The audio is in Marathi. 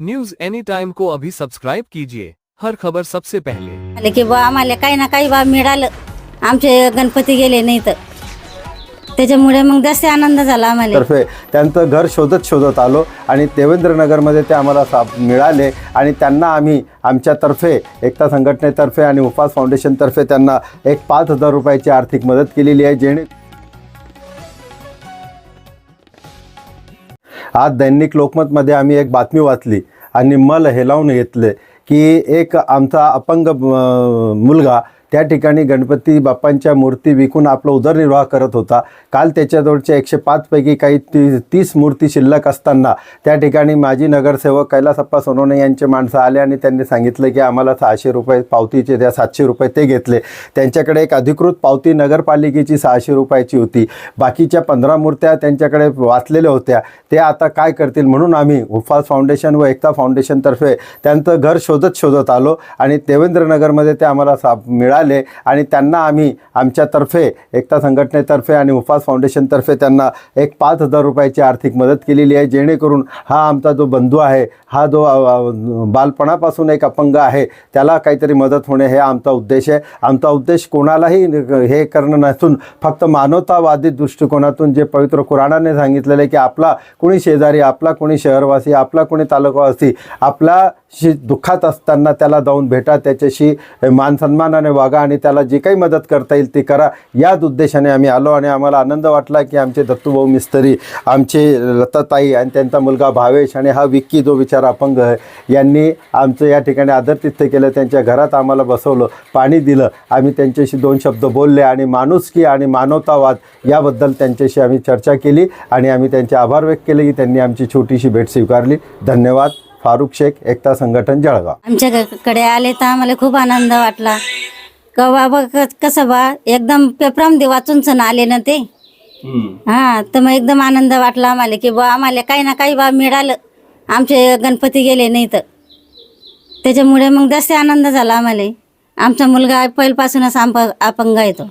न्यूज एनी टाइम को अभी सब्सक्राइब कीजिए। हर खबर सबसे पहले। आले की बा आम्हाला काही ना काही बा मिळालं. आमचे गणपती गेले नाही तर. त्याच्यामुळे मग जास्त आनंद झाला आम्हाला. तर्फे त्यांचं घर शोधत शोधत आलो आणि देवेंद्रनगरमध्ये ते आम्हाला साप मिळाले आणि त्यांना आम्ही आमच्यातर्फे एकता संघटनेतर्फे आणि उपास फाउंडेशनतर्फे त्यांना एक पाच हजार रुपयाची आर्थिक मदत केलेली आहे जेणे आज दैनिक लोकमतमध्ये आम्ही एक बातमी वाचली आणि मल हेलावून घेतले की एक आमचा अपंग मुलगा त्या ठिकाणी गणपती बाप्पांच्या मूर्ती विकून आपला उदरनिर्वाह करत होता. काल त्याच्याजवळच्या एकशे पाचपैकी काही ती तीस मूर्ती शिल्लक असताना त्या ठिकाणी माजी नगरसेवक कैलासप्पा सोनवणे यांचे माणसं आले आणि त्यांनी सांगितलं की आम्हाला सहाशे रुपये पावतीचे द्या सातशे रुपये ते घेतले. त्यांच्याकडे एक अधिकृत पावती नगरपालिकेची सहाशे रुपयाची होती. बाकीच्या पंधरा मूर्त्या त्यांच्याकडे वाचलेल्या होत्या. ते आता काय करतील म्हणून आम्ही उफाल फाउंडेशन व एकता फाउंडेशनतर्फे त्यांचं घर शोधत शोधत आलो आणि देवेंद्रनगरमध्ये ते आम्हाला सा मिळा मिळाले आणि त्यांना आम्ही आमच्यातर्फे एकता संघटनेतर्फे आणि उपास फाउंडेशनतर्फे त्यांना एक पाच हजार रुपयाची आर्थिक मदत केलेली आहे जेणेकरून हा आमचा जो बंधू आहे हा जो बालपणापासून एक अपंग आहे त्याला काहीतरी मदत होणे हे आमचा उद्देश आहे. आमचा उद्देश कोणालाही हे करणं नसून फक्त मानवतावादी दृष्टिकोनातून जे पवित्र कुराणाने सांगितलेलं आहे की आपला कोणी शेजारी आपला कोणी शहरवासी आपला कोणी तालुकावासी आपला शी दुःखात असताना त्याला जाऊन भेटा त्याच्याशी मानसन्मानाने वागा आणि त्याला जी काही मदत करता येईल ती करा. याच उद्देशाने आम्ही आलो आणि आम्हाला आनंद वाटला की आमचे दत्तूभाऊ मिस्त्री आमचे लताताई आणि त्यांचा मुलगा भावेश आणि हा विक्की जो विचार अपंग आहे यांनी आमचं या ठिकाणी आदरतिथ्य केलं त्यांच्या घरात आम्हाला बसवलं पाणी दिलं. आम्ही त्यांच्याशी दोन शब्द बोलले आणि माणुसकी आणि मानवतावाद याबद्दल त्यांच्याशी आम्ही चर्चा केली आणि आम्ही त्यांचे आभार व्यक्त केले की त्यांनी आमची छोटीशी भेट स्वीकारली. धन्यवाद. फारुख शेख एकता संघटन जळगाव. आमच्याकडे आले तर आम्हाला खूप आनंद वाटला. का बाबा क- कसं बा एकदम पेपरामध्ये वाचूनच ना आले ना ते. हा तर मग एकदम आनंद वाटला आम्हाला की बा आम्हाला काही ना काही बा मिळालं. आमचे गणपती गेले नाही तर. त्याच्यामुळे मग जास्त आनंद झाला आम्हाला. आमचा मुलगा पहिल्यापासूनच आंप अपंग आहे तो.